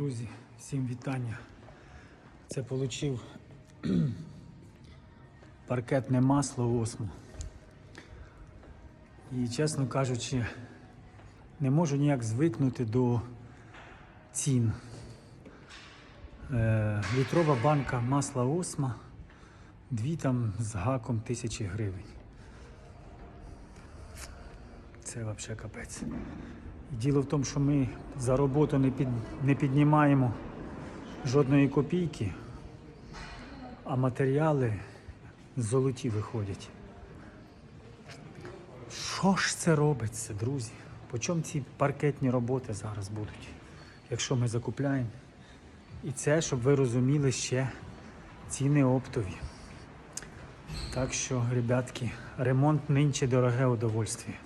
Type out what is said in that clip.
Друзі, всім вітання. Це отримав паркетне масло осмо. І, чесно кажучи, не можу ніяк звикнути до цін. Е, літрова банка масла осма, дві там з гаком тисячі гривень. Це взагалі капець. Діло в тому, що ми за роботу не, під, не піднімаємо жодної копійки, а матеріали золоті виходять. Що ж це робиться, друзі? По чому ці паркетні роботи зараз будуть, якщо ми закупляємо? І це, щоб ви розуміли, ще ціни оптові. Так що, ребятки, ремонт нинче дороге удовольствие.